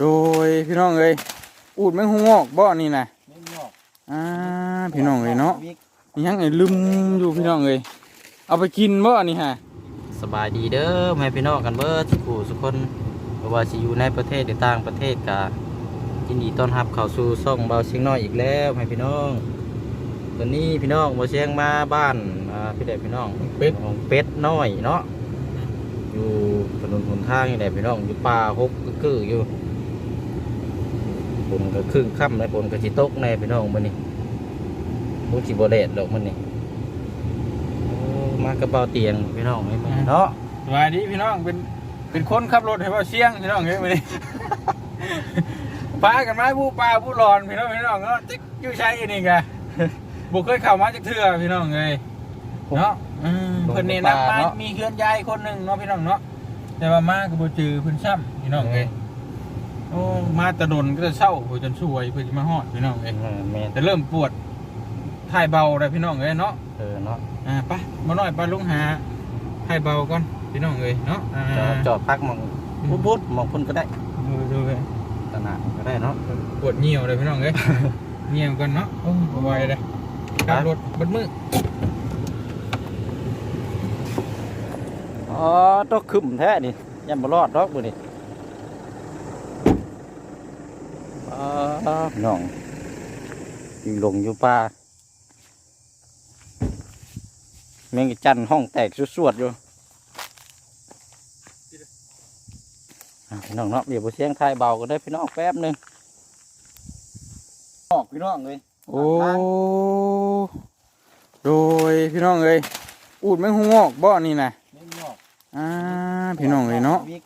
โดยพี่น้องเอ้ยอูดแมงหงอกบ่นี่นะไม่งอกอ่าพี่น้องเอ้ยเนาะนี่ยังไอ้ลืมอยู่พี่น้องเอ้ยเอาไปกินบ่นี่ฮะสบายดีเด้อแม่พี่น้องกันเบิดทุกผู้ทุกคนบ่ว่าสิอยู่ในประเทศหรือต่างประเทศกะยินดีต้อนรับเข้าสู่ช่องเบาเชียงน้อยอีกแล้วแม่พี่น้องตอนนี้พี่น้องเบาเชียงมาบ้านอ่าพี่เด็พี่น้องเป็ดของเป็ดน้อยเนาะอยู่ถนนหนทางนี่แหละพี่น้องอยู่ป่าหกก็คืออยู่ ฝนก็ครึ่งค่ำแล้วฝนก็สิตกแน่พี่น้องมื้อนี้ฝนสิบ่แดดดอกมื้อนี้โอ้มากระเป๋าเตียงพี่น้องนี่มื้อนี้เนาะสวัสดีพี่น้องเป็นเป็นคนขับรถให้ว่าเสี่ยงพี่น้องเอ้ยมื้อนี้ปลากันไหมผู้ปลาผู้หลอนพี่น้องพี่น้องเนาะติ๊กอยู่ใช้อันนี่กะบ่เคยเข้ามาจากเทื่อพี่น้องเอ้ยเนาะอืมเพิ่อนนี่นับมามีเคลื่อนยายคนหนึ่งเนาะพี่น้องเนาะแต่ว่ามาก็บ่เจอเพิ่นซ้ำพี่น้องเอ้ย โอ้มาแตะดนก็จะเศร้าเพิ่นจนช่วยเพิ่นสิมาฮอดพี่น้องเอ้ยเออแม่นแต่เริ่มปวดถ่ายเบาเลยพี่น้องเอ้ยเนาะเออเนาะอ่าไปมาหน่อยไปลุงหาถ่ายเบาก่อนพี่น้องเอ้ยเนาะอ่าจอดจอดพักหมองพุดๆหมองพุ่นก็ได้ดูดูเลยตนาดก็ได้เนาะ ปวดเหี่ยวเลยพี่น้องเอ้ย เหี่ยวกันเนาะโอ้บ่ไหวเลยขับรถเบัดมืออ๋อตกคึมแท้นี่ยันบ่รอดดอกมื้อนี้ อ๋อพี่น้องยิงลงอยู่ป่าแมงกะจันห้องแตกสวดๆอยู่อะพี่น้องเนาะเดี๋ยวบ่เสียงทายเบาก็ได้อพี่น้องแป๊บหนึงออกพี่น้องเลยโอ้โดยพี่น้องเอ้ยอูดแมงหงอกบ่นี่นะไม่งอกอ่าพี่น้องเอ้ยเนาะนี่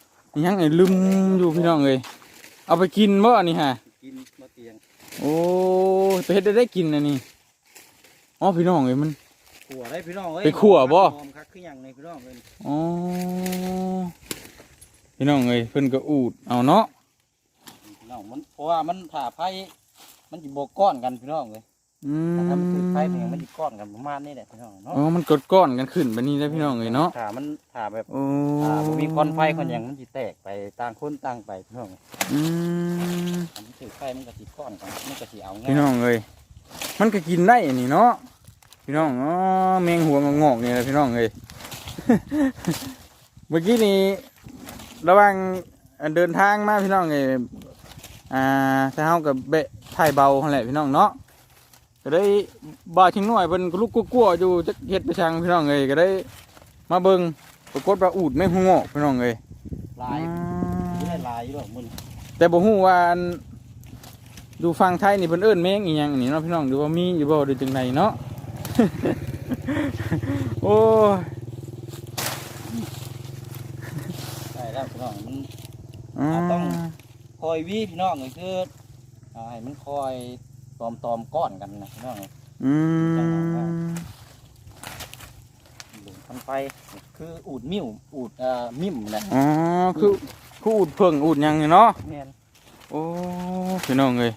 ยังไอ้ลืมอยู่พี่น้องเอ้ยเอาไปกินบ่นี่ฮะ กินมาเตียงโอ้ไปเฮ็ดได้ได้กินอันนี้อ๋อพี่น้องเอ้ยมัน ขัวได้พี่น้องเอ้ยไปขั่วบ่ หอมคักคือหยังในพี่น้องเอ้ยอ๋อพี่น้องเอ้ยเพิ่นก็อูดเอาเนาะพี่น้องมันเพราะว่ามันผ่าไผ่มันสิบ่ก้อนกันพี่น้องเอ้ยอืแต่มถ้ามันถือไผ่มันมันสิก้อนกันประมาณนี้แหละพี่น้องเนาะอ๋อมันกดก้อนกันขึ้นแบบนี้ได้พี่น้องเอ้ยเนาะถ้ามันถ้าแบบโอ้ถ้าบ่มีควันไฟคนหยังมันสิแตกไปต่างคนต่างไปพี่น้อง อืมถ้า มันถือไฟมันก็สิก้อนกันมันก็สิเอาง่าพี่ยน้องเอ้ยมันก็กินได้อันนี้เนาะพี่น้องอ๋อแมงหัวงอกๆนี่แหละพี่น้องเอ้ยเมื่อกี้นี้ระหว่างเดินทางมาพี่น้องเอ้ยอ่าถ้าเฮากับเบะถ่ายเบาหั่นแหละพี่น้องเนาะก็ได้บ่าชิงหน่อยเพิ่นก็ลุกกลัวๆอยู่จักเฮ็ดไปชังพี่น้องเอ้ยก็ได้มาเบิ่งปรากฏว่าอูดแมงหัวงอกพี่น้องเอ้ยลายอ่บ่ได้าลายอยู่ดอกมึงแต่บ่ฮู้ว่าอัน อยู่ฝั่งไทยนี่เพิ่นเอิ้นแมงอีหยังนี่เนาะพี่น้องหรือว่ามีอยู่บ่หรือจังไดเนาะ โอ้ยได้แล้วพี่น้องมัน อ่าต้อง คอยวีพี่น้องก็คืออ่าให้มันคอยตอมตอมๆก้อนกันนะพี่น้องอืมหลงคันไฟคืออูดมิ้วอูดเอ่อมิ่มนะอ๋อคือคืออูดเพิ่งอูดหยังนี่เนาะแม่น โอ้พี่น้องเอ้ย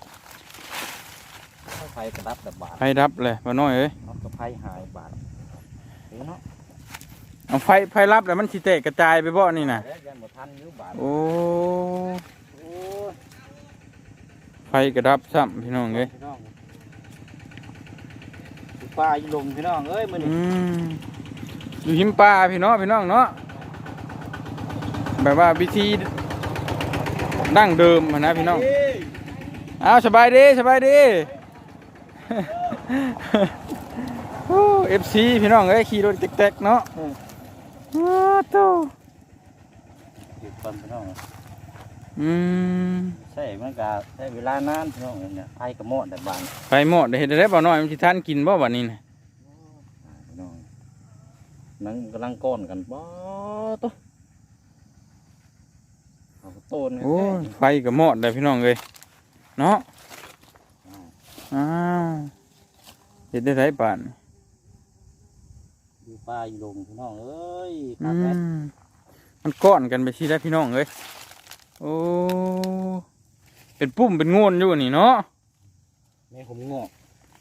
ถ้าไฟกระดับแบบบาทไฟดับเลยบ่น้อยเอ้ยเนาะกับไฟหายบาทเอ้ยเนาะเอาไฟไฟรับแล้วมันสิแตกกระจายไปบ่นี่น่ะ แล้วยันบ่ทันอยู่บาทโอ้ โอ้ยไฟกระดับซ้ำพี่น้องเอ้ยพี่น้องอยู่ป่าอยู่ลมพี่น้องเอ้ยมื้อนี้อืมอยู่หิมป่าพี่น้องพี่น้องเนาะแบบว่าวิธี ดั้งเดิมอะนะพี่น้องเอาสบายดีสบายดีเอฟซีพี่น้องเอ้ยขี่รถเต็กๆเนาะว้าวโตอยู่ก่อนพี่น้องอืมใช่มันก็ใช้เวลานานพี่น้องเนี่ยไฟกระโมดแต่บานไปหมดเห็ดได้บ่น้อยมันสิทานกินบ่บัดนี้น่ะพี่น้องนั่งกำลังก้อนกันบ่ตุ๊เอา โตนโอ้ยไฟก็หมดได้พี่น้องเอ้ยเนาะอ้าวเห็ดได้ไรป่านอยู่ป่าอยู่ลงพี่น้องเอ้ยอืคักแม่มมันก้อนกันไปสิได้พี่น้องเอ้ยโอ้เป็นปุ่มเป็นโงนอยู่นี่เนาะแม่ผมงอก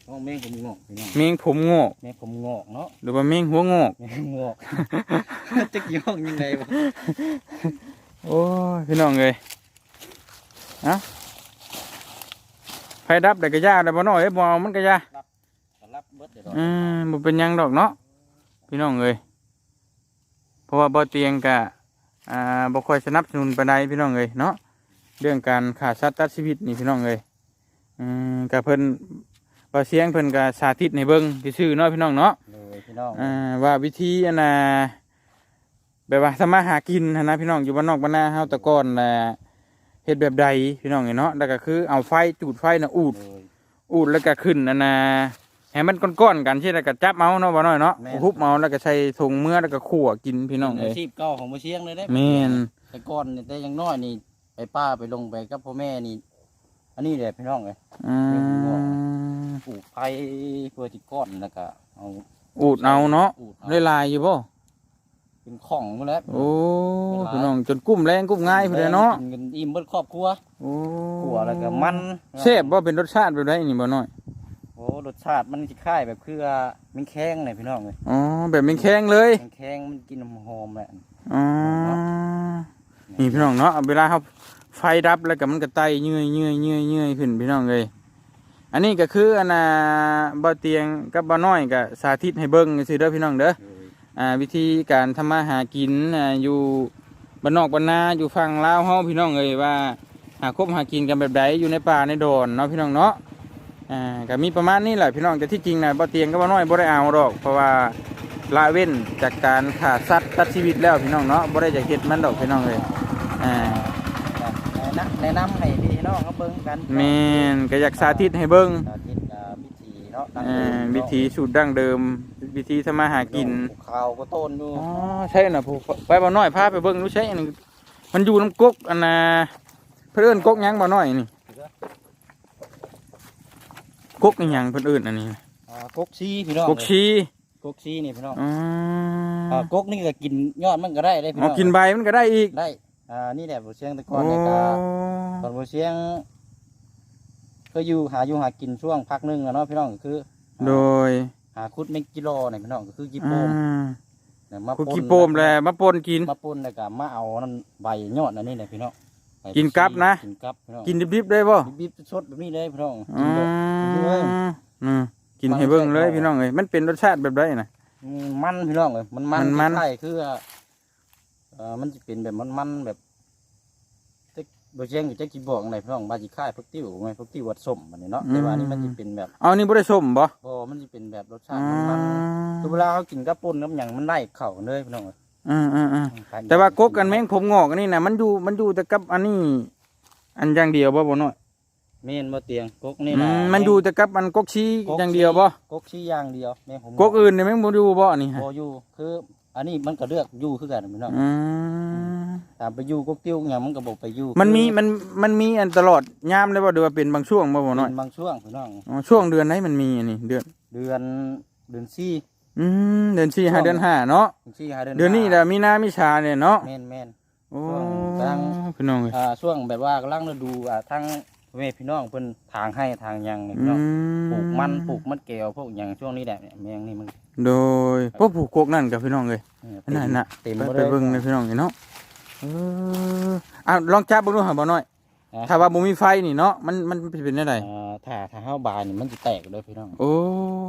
น้องแม่ผมงอกพี่น้องเมงผมงอกแม่ผมงอกเนาะหรือว่าเมงหัวงอกแม่ผมงอกจะกี่ห้องยังไงวะ โอ้ยพี่น้องเอ้ยเอ้าไฟดับแต่ก็ยาแต่บ่น้อยเอ้ยบ่เอามันก็ยารับเบิดเดี๋ยวอืมบ่เป็นหยังดอกเนาะพี่น้องเอ้ยเพราะว่าบ่เตียงกะอ่าบ่ค่อยสนับสนุนปานใดพี่น้องเอ้ยเนาะเรื่องการฆ่าสัตว์ตัดชีวิตนี่พี่น้องเอ้ยอืมกะเพิ่นบ่เสียงเพิ่นก็สาธิตให้เบิ่งซื่อๆเนาะพี่น้องเนาะเลยพี่น้องอ่าว่าวิธีอันน่ะ แบบว่าทำมาหากินหั้นนะพี่น้องอยู่บ้านนอกบ้านนาเฮาแตะก่อนน่ะเฮ็ดแบบใดพี่น้องเนาะแล้วก็คือเอาไฟจุดไฟน่ะอูดเลยอูดแล้วก็ขึ้นอันน่ะให้มันก้อนๆกันใช่แล้วก็จับเมาเนาะบ่น้อยเนาะแม่นทุบเมาแล้วก็ใส่ถุงเมื่อแล้วก็ขั่วกินพี่น้องเป็นเอ้อายชีพเก่าของบ่เชียงเลยได้แม่นแต่ก่อนนี่แต่ยังน้อยนี่ไปป้าไปลงไปกับพ่อแม่นี่ อันนี้แหละพี่น้องเลยอืมปลูกไผ่เพื่อที่ก้อนแล้วก็เอาอูดเอาเนาะอูดเอาได้ลายอยู่บ่ เป็นของหมดแล้ว โอ้พี่น้องจนกุ้มแรงกุ้มง่ายพุ่นเลยเนาะกินกันอิ่มเบิดครอบครัวโอ้ขัวแล้วก็มันแซ่บบ่เป็นรสชาติแบบใดนี่บ่น้อยโอ้รสชาติมันสิคล้ายแบบคือมันแข้งเลยพี่น้องเลยอ๋อแบบเป็นแข็งเลยมันแข้งมันกินหอมๆแหละอ๋อนี่พี่น้องเนาะเวลาเขาไฟดับแล้วก็มันก็ไตเยื่อยเยื่อยเยื่อยเยื่อยขึ้นพี่น้องเลยอันนี้ก็คืออันน่ะบ่เตียงกับบ่น้อยก็สาธิตให้เบิ่งซื่อเด้อพี่น้องเด้ออ่า วิธีการทำมาหากินอ่าอยู่บ้านนอกบ้านนาอยู่ฝั่งลาวเฮาพี่น้องเอ้ยว่า หาคบหากินกันแบบใดอยู่ในป่าในโดอนเนาะพี่น้องเนาะอ่าก็มีประมาณนี้แหละพี่น้องแต่ที่จริงนะบ่เตียงกับบ่น้อยบ่ได้เอาดอก เพราะว่าละเว้นจากการฆ่าสัตว์ตัดชีวิตแล้วพี่น้องเนาะบ่ได้จะเฮ็ดมันดอกพี่น้องเลยอ่าแนะนำแนะนำให้พี่น้องเขาเบิ่งกันแม่นก็อยากสาธิตให้เบิ่งสาธิตอ่าวิธีเนาะดั้งอ่เดิามวิธีสูตรดั้งเดิม วิธีทำมาหากินปลูข้าวก็ต้นอยู่อ๋อใช่น่ะผู้ไปบ่น้อยพาไปเบิ่งดูใช่อันนี้มันอยู่น้ำกกอันน่ะเพิ่นเอิ้นกกหยังบ่น้อยนี่กกอีหยังเพิ่นเอิ้นอันนี้อ่ากกซีพี่น้องกกชีกกซีนี่พี่น้องอ๋ออ่ากกนี่ก็กินยอดมันก็ได้ได้พี่อ๋น้อองกินใบมันก็ได้อีกได้อ่านี่แหละบ่เชียงแต่ก่โอ้อนเนี่ยก็ตอนบ่เชียงก็อยู่หาอยู่หากินช่วงพักหนึงอะเนาะพี่น้องก็คือ โดย หาคุดเมงกิโลเนี่ยพี่น้องก็คือกิโปอ่ามเนี่ยมาคุกป่นกี้โปมแหละมาปนกิน มาป่นแล้วก็มาเอานั่นใบยอดอันนี้แหละพี่น้องใบกินกับนะ กินกับพี่น้องกินดิบๆได้บ่บีบๆสดแบบนี้เลยพี่น้องอ๋กิอนแบบเลยอืมกินให้เบิ่งเลยพี่น้องเอ้ยมันเป็นรสชาติแบบใดน่ะอืมมันพี่น้องเลยมันมันมันมัน ใช่คือเอ่อมันจะเป็นแบบมันมันแบบเจ๊ก โดยเชียงกับเจ๊กจีบอกอะไรพี่น้องบาจิค่ายพวกติ้วไงพวกติ้ววัดส้มอันนี้เนาะแต่ว่าอันนี่มันจะเป็นแบบเอานี่บ่ได้ส้มบ่พอมันจะเป็นแบบรสชาอ๋ติอมันมันคือเวลาเขากินกับป่นกับอย่างมันได้เข่าเลยพี่น้องเอ้ยอืมอืมอืมแต่ว่ากกกันแมงผมงอกอันนี้น่ะมันอยู่มันอยู่แต่กับอันนี้ อันอย่างเดียวบ่บ่น้อยเมนบ่เตียงกกนี่อืนะมมันอยู่แต่กับอันกกชีอย่างเดียวบ่กกชี้อย่างเดียวแม่ผมกกอื่นนี่แม่งบ่อยู่บ่อันนี้ฮะบ่อยู่คือ อันนี้มันก็เลือกอยู่คือกันพี่น้องอืม ตามไปอยู่กกติ้วอย่างมันก็บอกไปอยู่มันมีมันมันมีอันตลอดยามเลยบ่หรือว่าเป็นบางช่วงบ่บ่น้อยเป็นบางช่วงพี่น้องอ๋อช่วงเดือนไหนมันมีอันนี้เดือนเดือนเดือนสี่อืมเดือนสี่ห้าเดือนห้าเนาะเดือนสี่หาเดือนเดือนนี้ห้าแหละมีนามีชาเนี่ยเนาะแม่นแม่นโอ้ช่วงกลางพี่น้องเอ้ยอ่าช่วงแบบว่ากำลังฤดูอ่าทั้งพ่อแม่พี่น้องเพิ่นทางให้ทางหยังนี่อืพี่น้องมปลูกมันปลูกมันแก้วพวกหยังช่วงนี้แหละเนี่ยแมงนี่มันโดยพวกผูกกกนั่นกับพี่น้องเลยเออนั่นน่ะเต็มไปหมดไปเลยเบิ่งเลยพี่น้องเนาะเอออะลองจับเบิ่งดูหาบ่น้อย ฮะ ถ้าว่าบ่มีไฟนี่เนาะ มันมันเป็นได้ไดอ่าถ้าถ้าเฮาบายนี่มันสิแตกเลยพี่น้อง โอ้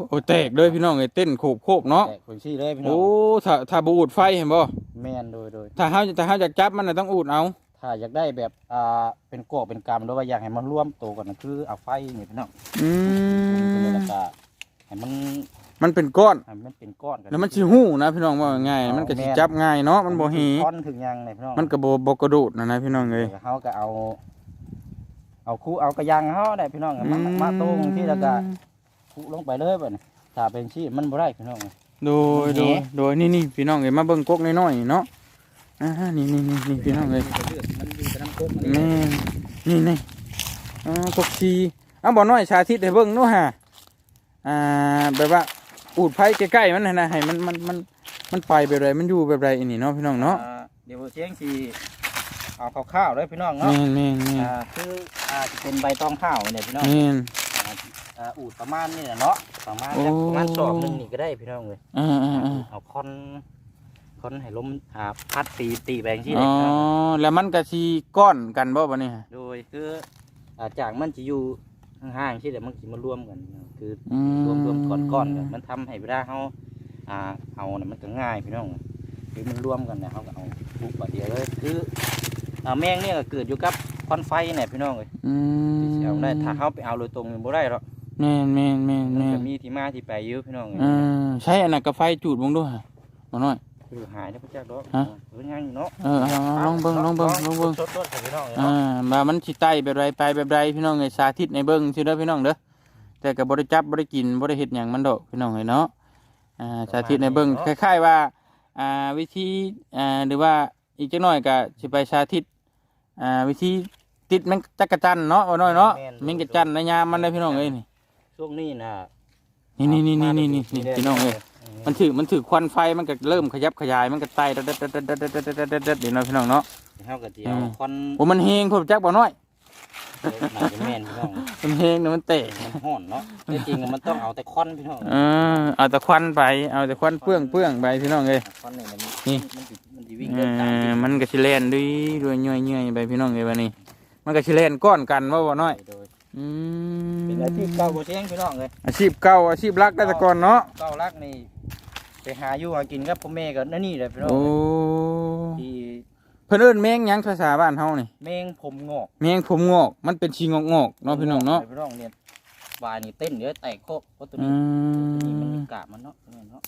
โอ้แตกเลยพี่น้องเอ้ยเต้นโขบโคบเนาะ แตกคนซี่เลยพี่น้อโอ้งถ้าถ้าบ่อูดไฟเห็นบ่ แม่นโดยโดยถ้าเฮาถ้าเฮาอยากจับมันน่ะต้องอูดเอา ถ้าอยากได้แบบอ่าเป็นกอกเป็นกำหรือว่าอยากให้มันร่วมโตกันนะคือเอาไฟนี่พี่น้องอืเป็นมแล้วก็ให้มัน มันเป็นก้อนให้มันเป็นก้อนกัแล้วมันสิหู้นะพี่น้องว่าง่ายมันก็สิจับง่ายเนาะมันบ่หีก้อนถึงยังเลยพี่น้องมันก็บ่บ่กระโดดนะนะพี่น้องเอ้ยเขาก็เอา เอาคู่เอากระยังเขาได้พี่น้องมามาตรงที่แล้วก็คู่ลงไปเลยแบบนี้ถ้าเป็นชีมันบ่ได้พี่น้อง โดยแหน่โดยโดยนี่นี่พี่น้องเอ้ยมาเบิ่งกกน้อยๆเนาะอ่านี่นี่นี่นี่พี่น้องเอ้ยมันอยู่แต่น้ำก๊กแม่นนี่นี่อ่ากกชีเอาบ่น้อยสาธิตให้เบิ่งเนาะฮะอ่าแบบว่า อูดไผใกล้ๆมันน่ะนะให้มันมันมันมันไปแบบไรมันอยู่แบบไรอันนี้เนาะพี่น้องเนาะเดี๋ยวเชียงสีเอาข้าวๆด้วยพี่น้องเนาะแม่นแม่นแม่นอ่าคืออ่าจะเป็นใบตองข้าวเนี่ยพี่น้องแม่น อ่าอูดประมาณนี่แหละเนาะประมาณโอ้สักประมาณสอบหนึงนี่ก็ได้พี่น้องเลยอ่าอ่าอ่าเอาคอนคคนให้ล้มหาพัดตีตีแบจั่งที่อ๋เลอยครับแล้วมันก็สิก้อนกันบ่บัดนี้ฮะโดยคืออาจากมันจะอยู่ห่างๆที่เดี๋ยวมันจะมารวมกัน คือ อืมรวมรวม ก้อนก้อนๆกันมันทำให้เวลาเขาอ่าเอาน่ะมันก็ง่ายพี่น้องคือมันรวมกันเนี่ยเขาก็เอาปุ๊บบัดเดียวเลยคืออ่าแมงเนี่ยก็เกิดอยู่กับควันไฟเนี่ยพี่น้องเลยอืมที่สิเอาได้ถ้าเขาไปเอาโดยตรงนี่บ่ได้หรอกแม่นแม่นแม่นมันแม่ก็นมีที่มาที่ไปอยู่พี่น้องเลยอ่าใช้อันน่ะกระไฟจูดเบิ่งดูฮะบ่น้อย คือหายได้พระเจ้าดอกฮะ เออยังอยู่เนาะเออเอาเอาลองเบิ่งลองเบิ่งลองเบิ่ง สดๆให้พี่น้องเลยอ่าเนาะว่ามันสิไต่แบบไรไปแบบไรพี่น้องเอ้ยสาธิตในเบิ่งซื่อเด้อพี่น้องเด้อ แต่ก็บ่ได้จับบ่ได้กินบ่ได้เฮ็ดหยังมันดอกพี่น้องเอ้ยเนาะอ่าสาธิตในเบิ่งคล้ายๆว่าอ่าวิธีอ่าหรือว่าอีกจักหน่อยก็สิไปสาธิตอ่าวิธีติดแมงจักรจันทร์เนาะว่าน้อยเนาะแมงจักรจันทร์ในยามมันเด้อพี่น้องเอ้ยนี่ช่วงนี้น่ะนี่นี่นี่นี่นี่นี่นี่พี่น้องเอ้ยมันถือมันถือควันไฟมันก็เริ่มขยับขยายมันก็ไต่เด็ดเด็ดเด็ดเด็ดเด็ดเด็ดเด็ดเด็ดนี่เนาะพี่น้องเนาะเฮาก็สิเอาควันโอ้มันเฮงผมจักบ่น้อยน่าจะแม่นพี่น้องมันเฮงเนาะมันเตะมันห้อนเนาะแต่จริงๆมันต้องเอาแต่ควันพี่น้องเออเอาแต่ควันไป เอาแต่ควันเปื้องเปื้องไปพี่น้องเอ้ยควันนี่มันนี่ มันสิมันสิวิ่งเอเดินตามอมันก็สิแล่นด้วยด้วยย่อยย่อยๆไปพี่น้องเอ้ยวันนี้ มันก็สิแล่นก้อนกันว่าบ่น้อย โดยอืมเป็นอาชีพเก่าบ่เชียงพี่น้องเลยอาชีพเก่าอาชีพรักได้แต่ก่อนเนาะเก่ารักนี่ไปหาอยู่หากินกับพ่อแม่ก็นั่นนี่แหละพี่น้องโอ้ที่ เพิ่นเอิ้นแมงหยังภาษาบ้านเฮานี่แมงผมงอกแมงผมงอก มันเป็นชีงอกงอกๆเนาะพี่น้องเนาะพี่น้องเนี่ยบายนี่เต้นเดี๋ยวแตกโคกเพราะตัวอืนี้ตัวนี้มันมมีกาบมันเนาะเนี่ยเนาะ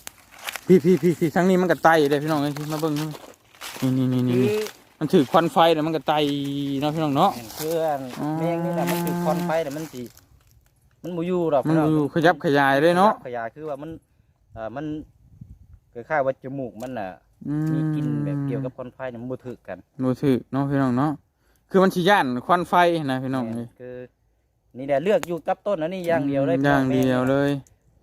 พี่พี่พี่พี่ทั้งนี้มันก็ไตเลยพี่น้องเอ้ยมาเบิ่งนี่นี่นี่นี่คือนี่มันถือควันไฟแล้วมันก็ไตเนาะพี่น้องเนาะ เพื่อนอ๋อ แมงนี่นะมันคือควันไฟแต่มันสิมันบ่อยู่หรอกมันพี่น้องอยู่ขยับขยายเลยเนาะขยายคือว่ามันเอ่อมันคล้ายๆว่าจมูกมันน่ะอื มีกลินแบบเกี่ยวกับควันไฟเนี่ยมันบ่ถึกกันรู้สึกเนาะพี่น้องเนาะคือมันสิย่านควันไฟนะพี่น้องแม่เอ้ยคือ นี่แหละเลือกอยู่กับต้นอันนี้อย่างเดียวเลยอย่างเดียวเลย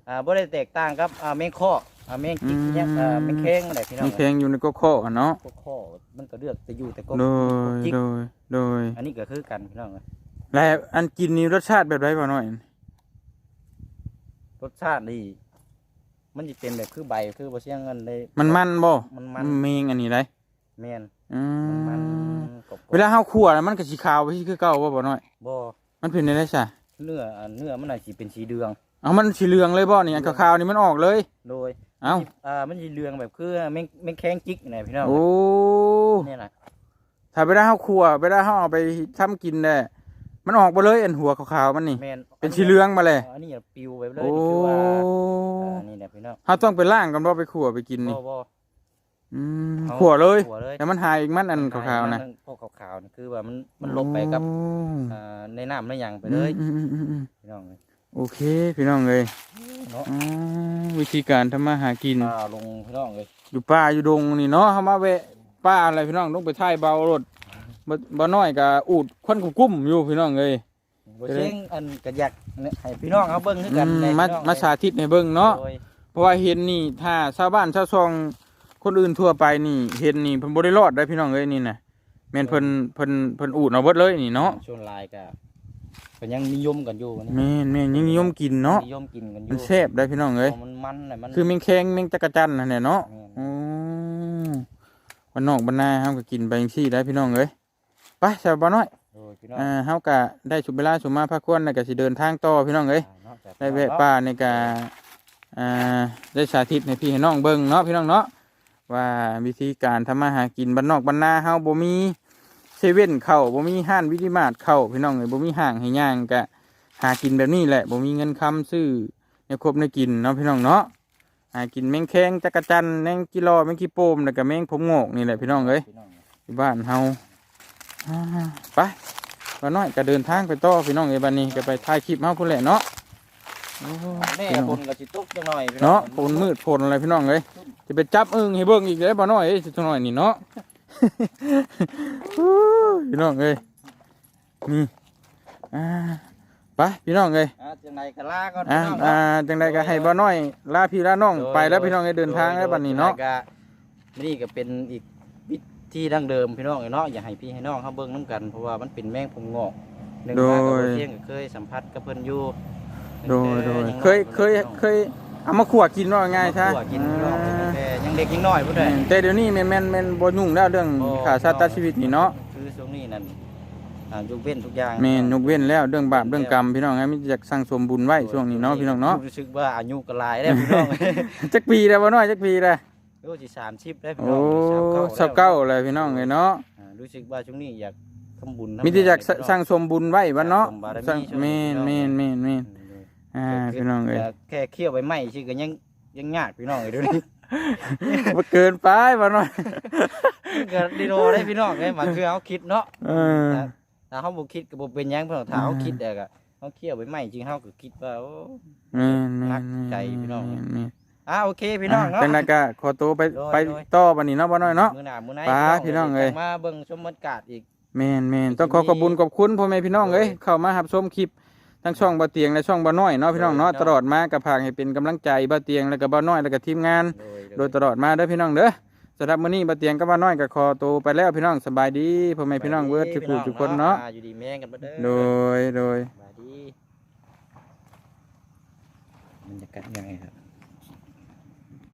อ่าบ่ได้แตกต่างกับอ่าแมงข้ออ่าแมงจิกเนี่ยอ่าแมงแข้งอะไรพี่น้องมีแข็งอยู่ในก็ข้อเนาะพวกข้อมันก็เลือกจะอยู่แต่ก็โดยจิกโดยโดยอันนี้ก็คือกันพี่น้องเอ้ยแล้วอันกินนี่รสชาติแบบไรบ่หน่อยรสชาตินี่ มันจะเป็นแบบคือใบคือบ่เชียงเงินเลยมันมันบ่มันมันเมงอันนี้ไรแม่นอืมันมันมกรอบๆเวลาเฮาคั่วแล้วมันก็สิขาวไปคือเก่าบ่บ่หน่อย บ่มันเป็นได้ซะเนื้ออ่าเนื้อมันน่าสิเป็นสีเหลือง เอามันสีเหลืองเลยบ่นี่อันขาวๆนี่มันออกเลย โดยเอ้าอ่ามันสีเหลืองแบบคือแมงแมงแข้งจิกนี่พี่น้องโอ้นี่น่ะถ้าเวลาเฮาคั่วเวลาเฮาเอาไปทำกินได้ มันออกบ่เลยอันหัวขาวๆมันนี่ แม่นเป็นสีเหลืองมาเลยอันนี้อย่าปิวไปเลยโอ้นี่คือว่าอ่านี่แหละพี่น้องเฮาต้องไปล้างก่อนบ่ไปคั่วไปกินนี่บ่บ่อืมอาขัวเลยขัวเลยแต่มันหายอีกมันอันขาวๆนะมัพวกขาวๆนี่คือว่ามันมันลบไปกับอ่าในน้ำในหยังไปเลยอืมอืมอืมอืมพี่น้องเลยโอเคพี่น้องเลยเนาะอ๋อวิธีการทำมาหากิน อ่าลงพี่น้องเลยอยู่ป่าอยู่ดงนี่เนาะเฮามาแวะป่าอะไรพี่น้องต้องไปถ่ายเบารถ บ่บ่น้อยก็อูดควันกุ้มๆอยู่พี่น้องเลยบ่เชียงอันกระยักเนี่ยให้พี่น้องเขาเบิ่งคือกันอืมในมาพี่น้องมาสาธิตให้เบิ่งเนาะโดยเพราะว่าเห็นนี่ถ้าชาวบ้านชาวซองคนอื่นทั่วไปนี่เห็นนี่เพิ่นบ่ได้รอดได้พี่น้องเอ้ยนี่น่ะแม่นเพิ่นเพิ่นเพิ่นอูดเอาเบิดเลยนี่เนาะช่วงลายก็ก็ยังนิยมกันอยู่วันนี้แม่นแม่นยังนิยมกินเนาะนิยมกินกันอมันยู่แซ่บได้พี่น้องเอ้ยพราะมันมันน่ะมัน คือแมงแคงแมงจักรจันทร์นั่นแหละเนาะแม่นอืมวันนอกบรรณาเฮาก็กินไปจังซี่ได้พี่น้องเอ้ย ไปสาวบ่น้อยโดยพี่น้องอ่าเฮาก็ได้สุเวลาสุมาพักควรแล้วก็สิเดินทางต่อพี่น้องเอ้ยเนาะจากได้แวะป่าในกาอ่าได้สาธิตให้พี่ให้น้องเบิ่งเนาะพี่น้องเนาะว่าวิธีการทำมาหากินบ้านนอกบ้านนาเฮาบ่มีเซเว่นเข้าบ่มีห้านวิธิมาร์ทเข้าพี่น้องเอ้ยบ่มีห้างให้ย่างก็หากินแบบนี้แหละบ่มีเงินคำซื้อในครบในกินเนาะพี่น้องเนาะหากินแมงแคงจักรจันทร์แมงกิโลแมงกีโปมแล้วก็แมงผมโงกนี่แหละพี่น้องเอ้ยพี่น้องที่บ้านเฮาอ่า ไปว่าน้อยก็เดินทางไปต่อพี่น้องเอ้ยบัดนี้ก็ไปถ่ายคลิปเฮาพุ่นแหละเนาะโอ้แม่พี่น้องคนก็สิตกจังหน่อยพี่องเนาะฝนมืดฝนอะไรพี่น้องเอ้ยจะไปจับอึ่งให้เบิ่งอีกแล้วบ่น้อยเอ้ยจังหน่อยนี่เนาะโอ้ยพี่น้องเอ้ยนี่อ่าไปพี่น้องเอ้ยอ่าจังไดก็ลาก่อนอ่าพี่น้องอ่าเนาะจังใดก็ให้บ่น้อยลาพี่ลาน้องโดยไปแล้วพี่น้องเอ้ยเดินทางแล้วบัดนี้เนาะโดยนี่ก็เป็นอีก วิธีดั้งเดิมพี่น้องเนาะอย่าให้พี่ให้น้องเขาเบิ่งน้ำกันเพราะว่ามันเป็นแมงผมงอกหนึ่งโดยมากับเที่ยงก็เคยสัมผัสกับเพิ่นอยู่โดยโดยตั้งแต่เคยเคยเคยเอามาขัวกินว่าง่ายใช่ขัวกินพี่น้องตั้งแต่ยังเด็กยังน้อยพุ่นได้แม่นแต่เดี๋ยวนี้แม่นแม่นแม่นบ่ยุ่งแล้วเรื่องค่าสัตว์ตัดชีวิตนี่เนาะคือช่วงนี้นั่นอ่ายกเว้นทุกอย่างแม่นยกเว้นแล้วเรื่องบาปเรื่องกรรมพี่น้องไงมีแต่อยากสั่งสมบุญไว้ช่วงนี้เนาะพี่น้องเนาะรู้สึกว่าอายุก็หลายแล้วพี่น้อง จักปีแล้วบ่น้อยจักปีแล้ว โอ้สิ30แล้วพี่โอ้น้องสับเก้าเลยพี่น้องเอ้ยเนาะอ่ารู้สึกว่าช่วงนี้อยากทำบุญมีแต่อยากสสั่งสมบุญไว้บ่เนาะสมบารสั่งช่วงแม่นแม่นแม่นแม่นอืมอ่าพี่น้องเอ้ยแค่เคี่ยวใบไม้ชื่อก็ยังยังยากพี่น้องเอ้ยเดี๋ยวนี้บ่เกินไปบ่น้อยก็ดีโดได้พี่น้องเอ้ยมันคือเอาคิดเนาะเออถ้าถ้าเฮาบ่คิดก็บ่เป็นหยังเพิ่นถ้าเฮาคิดแต่ก็เฮาเคี่ยวใบไม้จริงเฮาก็คิดว่าโอ้แม่นแม่นรักใจพี่น้องแม่แม่น อ่าโอเคพี่น้องเนาะจังไดก็ขอตัวไปโดยไปโดยต่อบัดนี้เนาะบ่น้อยเนาะมื้อหน้ามื้อไหนไปพี่น้องเอ้ยจะมาเบิ่งชมบรรยากาศอีกแม่นแม่นต้องขอขอบคุญขอบคุณพ่อแม่พี่น้องเอ้ยเข้ามารับชมคลิปทั้งช่องบ่เตียงและช่องบ่น้อยเนาะพี่น้องเนาะตลอดมาก็พากให้เป็นกำลังใจบ่เตียงแล้วก็บ่น้อยแล้วก็ทีมงาน โดยตลอดมาเด้อพี่น้องเด้อสำหรับมื้อนี้บ่เตียงก็บ่น้อยก็ขอตัวไปแล้วพี่น้องสบายดีพ่อแม่พี่น้องเบิดทุกผู้ทุกคนเนาะอ่อยู่ดีแม่งกันบ่เด้อโดยโดยสบายดีบรรยากาศยังไงครับ